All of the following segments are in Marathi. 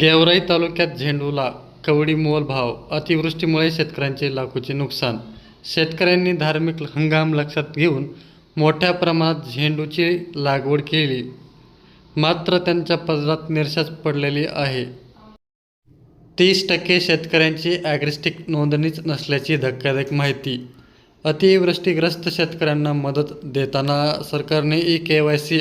गेवराई तालुक्यात झेंडूला कवडी मोल भाव अतिवृष्टीमुळे शेतकऱ्यांचे लाखोचे नुकसान. शेतकऱ्यांनी धार्मिक हंगाम लक्षात घेऊन मोठ्या प्रमाणात झेंडूची लागवड केली. मात्र त्यांच्या पदरात निरशाच पडलेली आहे. तीस टक्के शेतकऱ्यांची ॲग्रिस्टिक नोंदणीच नसल्याची धक्कादायक माहिती. अतिवृष्टीग्रस्त शेतकऱ्यांना मदत देताना सरकारने ई के वाय सी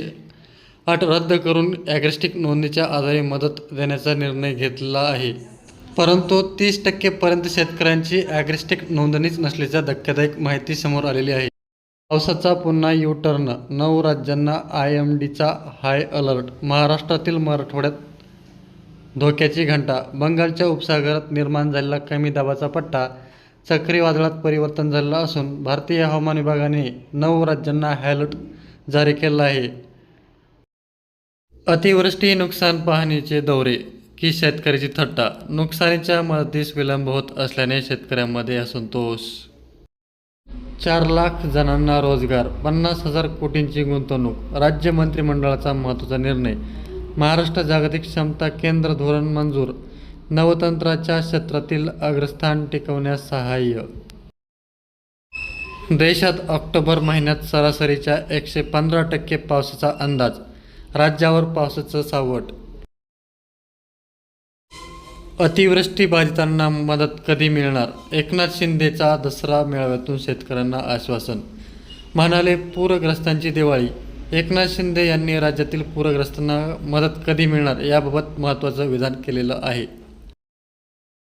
अट रद्द करून ॲग्रिस्टिक नोंदणीच्या आधारे मदत देण्याचा निर्णय घेतला आहे. परंतु तीस टक्केपर्यंत शेतकऱ्यांची ॲग्रिस्टिक नोंदणीच नसल्याच्या धक्कादायक माहिती समोर आलेली आहे. पावसाचा पुन्हा यू टर्न नऊ राज्यांना आय एम डीचा हाय अलर्ट महाराष्ट्रातील मराठवाड्यात धोक्याची घंटा बंगालच्या उपसागरात निर्माण झालेला कमी दाबाचा पट्टा चक्रीवादळात परिवर्तन झालेलं असून भारतीय हवामान विभागाने नऊ राज्यांना हायलर्ट जारी केला आहे. अतिवृष्टी नुकसान पाहणीचे दौरे की शेतकऱ्याची थट्टा नुकसानीच्या मदतीस विलंब होत असल्याने शेतकऱ्यांमध्ये असंतोष चार लाख जणांना रोजगार पन्नास हजार कोटींची गुंतवणूक राज्य मंत्रिमंडळाचा महत्त्वाचा निर्णय महाराष्ट्र जागतिक क्षमता केंद्र धोरण मंजूर नवतंत्राच्या क्षेत्रातील अग्रस्थान टिकवण्यास सहाय्य. देशात ऑक्टोबर महिन्यात सरासरीच्या एकशे पंधरा टक्के पावसाचा अंदाज राज्यावर पावसाचं सावट. अतिवृष्टी बाधितांना मदत कधी मिळणार? एकनाथ शिंदेचा दसरा मेळाव्यातून शेतकऱ्यांना आश्वासन. म्हणाले पूरग्रस्तांची दिवाळी. एकनाथ शिंदे यांनी राज्यातील पूरग्रस्तांना मदत कधी मिळणार याबाबत महत्त्वाचं विधान केलेलं आहे.